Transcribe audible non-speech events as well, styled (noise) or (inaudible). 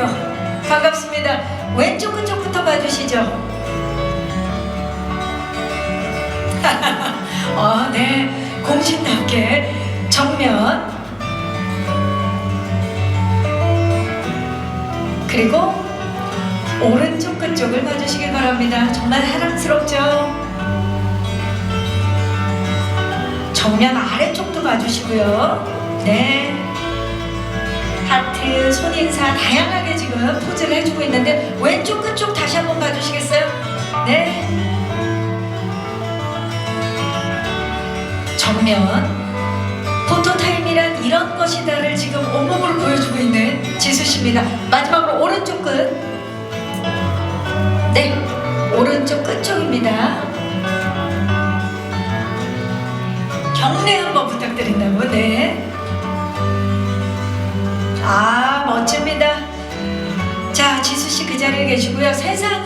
오셨네요. 반갑습니다. 왼쪽 끝쪽부터 봐주시죠. 아, (laughs) 네. 공신답게 정면. 그리고 오른쪽 끝쪽을 봐주시기 바랍니다. 정말 사랑스럽죠? 정면 아래쪽도 봐주시고요. 네. 하트, 손인사 다양하게 지금 포즈를 해주고 있는데 왼쪽 끝쪽 다시 한번 봐주시겠어요? 네. 정면 포토타임이란 이런 것이다를 지금 온몸으로 보여주고 있는 지수 씨입니다. 마지막으로 오른쪽 끝. 네, 오른쪽 끝쪽입니다. 경례 한번 부탁드린다고, 네. 아, 멋집니다. 자, 지수 씨 그 자리에 계시고요. 세상